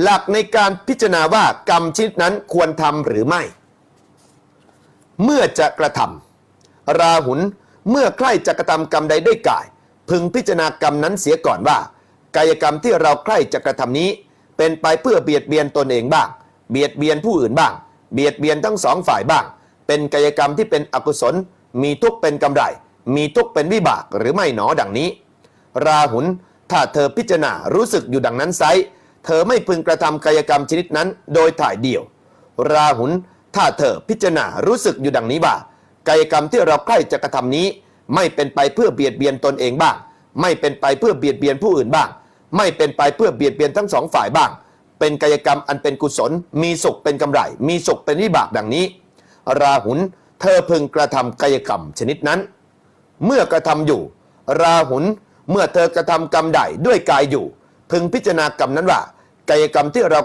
หลักในการพิจารณาว่ากรรมชนิดนั้นควรทำหรือไม่ เมื่อจะกระทำราหุลเมื่อใครจะกระทำกรรมใดด้วยกาย พึงพิจารณากรรมนั้นเสียก่อนว่า กายกรรมที่เราใครจะกระทำนี้ เป็นไปเพื่อเบียดเบียนตนเองบ้าง เบียดเบียนผู้อื่นบ้าง เบียดเบียนทั้งสองฝ่ายบ้าง เป็นกายกรรมที่เป็นอกุศล มีทุกเป็นกำไร มีทุกเป็นวิบากหรือไม่หนอดังนี้ ราหุลถ้าเธอพิจารณารู้สึกอยู่ดังนั้นไซ เธอไม่พึงกระทำกายกรรมชนิดนั้น โดยถ่ายเดี่ยว ราหุลถ้าเธอพิจารณารู้สึกอยู่ดังนี้ว่ากายกรรมที่เราใคร่จะกระทำนี้ ไม่เป็นไปเพื่อเบียดเบียนตนเองบ้าง ไม่เป็นไปเพื่อเบียดเบียนผู้อื่นบ้าง ไม่เป็นไปเพื่อเบียดเบียนทั้งสองฝ่ายบ้าง เป็นกายกรรมอันเป็นกุศล มีสุขเป็นกำไร มีสุขเป็นวิบากดังนี้ ราหุลเธอพึงกระทำกายกรรมชนิดนั้น เมื่อกระทำอยู่ ราหุลเมื่อเธอกระทำกรรมใดด้วยกายอยู่ พึงพิจารณากรรมนั้นว่า กายกรรมที่เรา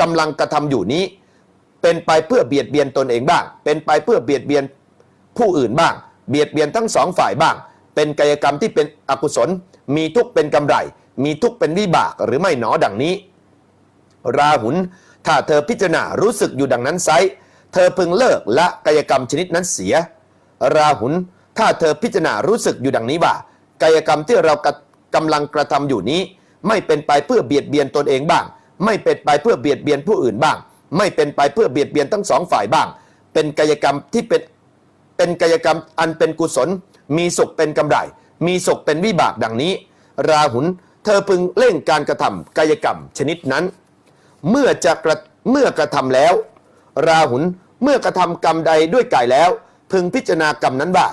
กำลังกระทำอยู่นี้ เป็นไปเพื่อเบียดเบียนตนเองบ้าง เป็นไปเพื่อเบียดเบียนผู้อื่นบ้าง เบียดเบียนทั้งสองฝ่ายบ้าง เป็นกายกรรมที่เป็นอกุศล มีทุกข์เป็นกำไร มีทุกข์เป็นวิบากหรือไม่หนอดังนี้ ราหุลถ้าเธอพิจารณารู้สึกอยู่ดังนั้นไซเธอพึงเลิกละกายกรรมชนิดนั้นเสีย ราหุลถ้าเธอพิจารณารู้สึกอยู่ดังนี้ว่า กายกรรมที่เรากระกำลังกระทำอยู่นี้ ไม่เป็นไปเพื่อเบียดเบียนตนเองบ้าง ไม่เป็นไปเพื่อเบียดเบียนผู้อื่นบ้าง ไม่เป็นไปเพื่อเบียดเบียนทั้งสองฝ่ายบ้าง เป็นกายกรรมที่เป็นเป็นกายกรรมอันเป็นกุศล มีสุขเป็นกำไร มีสุขเป็นวิบากดังนี้ ราหุลเธอพึงเร่งการกระทำกายกรรมชนิดนั้น เมื่อจะกระเมื่อกระทำแล้ว ราหุลเมื่อกระทำกรรมใดด้วยกายแล้ว พึงพิจารณากรรมนั้นว่า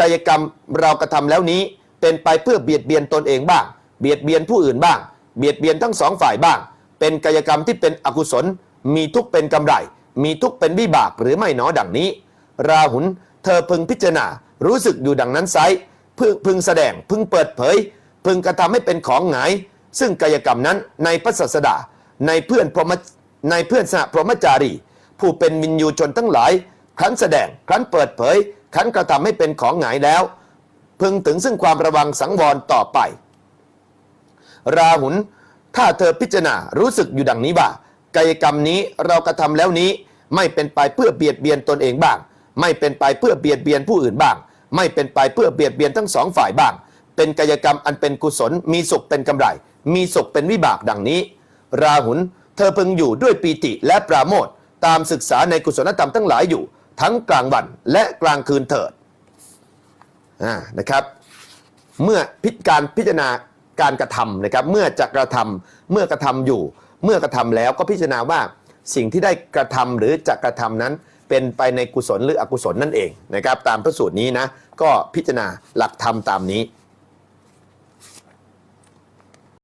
กายกรรมเรากระทำแล้วนี้เป็นไปเพื่อเบียดเบียนตนเองบ้าง เบียดเบียนผู้อื่นบ้าง เบียดเบียนทั้งสองฝ่ายบ้าง เป็นกายกรรมที่เป็นอกุศล มีทุกเป็นกำไร มีทุกเป็นวิบากหรือไม่หนอดังนี้ ราหุลเธอพึงพิจารณา รู้สึกอยู่ดังนั้นไซพึงพึงแสดงพึงเปิดเผย พึงกระทำให้เป็นของหงาย ซึ่งกายกรรมนั้นในพระศาสดา ในเพื่อนพรหมในเพื่อนสหพรหมจารี ผู้เป็นมินยูชนทั้งหลาย ครั้นแสดงครั้นเปิดเผย ครั้นกระทำให้เป็นของหงายแล้ว พึงถึงซึ่งความระวังสังวรต่อไป ราหุลถ้าเธอพิจารณารู้สึกอยู่ดังนี้ว่ากายกรรมนี้เรากระทำแล้วนี้ ไม่เป็นไปเพื่อเบียดเบียนตนเองบ้าง ไม่เป็นไปเพื่อเบียดเบียนผู้อื่นบ้าง ไม่เป็นไปเพื่อเบียดเบียนทั้งสองฝ่ายบ้าง เป็นกายกรรมอันเป็นกุศล มีสุขเป็นกำไร มีสุขเป็นวิบากดังนี้ ราหุลเธอพึงอยู่ด้วยปีติและปราโมทย์ตามศึกษาในกุศลธรรมทั้งหลายอยู่ ทั้งกลางวันและกลางคืนเถิดอ่านะครับ เมื่อพิจารณา การกระทำนะครับ เมื่อจะกระทำเมื่อกระทำอยู่ เมื่อกระทำแล้วก็พิจารณาว่าสิ่งที่ได้กระทำหรือจะกระทำนั้น เป็นไปในกุศลหรืออกุศลนั่นเองนะครับ ตามพระสูตรนี้นะก็พิจารณาหลักธรรมตามนี้